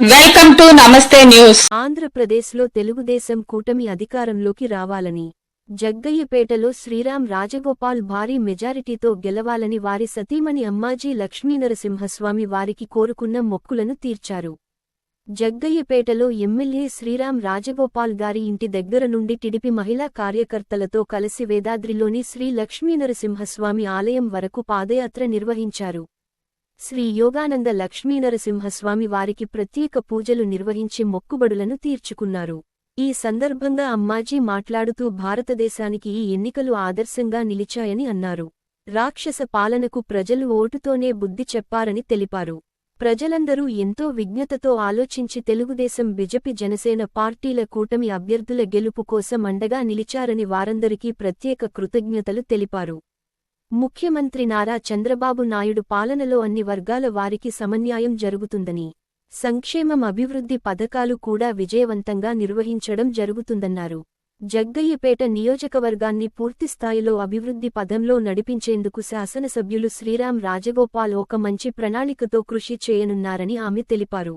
Welcome to నమస్తే news ఆంధ్రప్రదేశ్లో తెలుగుదేశం కూటమి అధికారంలోకి రావాలని జగ్గయ్యపేటలో శ్రీరామ్ రాజగోపాల్ భారీ మెజారిటీతో గెలవాలని వారి సతీమణి అమ్మాజీ లక్ష్మీనరసింహస్వామి వారికి కోరుకున్న మొక్కులను తీర్చారు. జగ్గయ్యపేటలో ఎమ్మెల్యే శ్రీరామ్ రాజగోపాల్ గారి ఇంటి దగ్గర నుండి టిడిపి మహిళా కార్యకర్తలతో కలిసి వేదాద్రిలోని శ్రీ లక్ష్మీనరసింహస్వామి ఆలయం వరకు పాదయాత్ర నిర్వహించారు. శ్రీ యోగానంద లక్ష్మీనరసింహస్వామి వారికి ప్రత్యేక పూజలు నిర్వహించి మొక్కుబడులను తీర్చుకున్నారు. ఈ సందర్భంగా అమ్మాజీ మాట్లాడుతూ భారతదేశానికి ఈ ఎన్నికలు ఆదర్శంగా నిలిచాయని అన్నారు. రాక్షస పాలనకు ప్రజలు ఓటుతోనే బుద్ధి చెప్పారని తెలిపారు. ప్రజలందరూ ఎంతో విజ్ఞతతో ఆలోచించి తెలుగుదేశం బిజెపి జనసేన పార్టీల కూటమి అభ్యర్థుల గెలుపు కోసం అండగా నిలిచారని వారందరికీ ప్రత్యేక కృతజ్ఞతలు తెలిపారు. ముఖ్యమంత్రి నారా చంద్రబాబు నాయుడు పాలనలో అన్ని వర్గాల వారికి సమన్యాయం జరుగుతుందని సంక్షేమం అభివృద్ధి పథకాలు కూడా విజయవంతంగా నిర్వహించడం జరుగుతుందన్నారు. జగ్గయ్యపేట నియోజకవర్గాన్ని పూర్తిస్థాయిలో అభివృద్ధి పదంలో నడిపించేందుకు శాసనసభ్యులు శ్రీరామ్ రాజగోపాల్ ఒక మంచి ప్రణాళికతో కృషి చేయనున్నారని ఆమె తెలిపారు.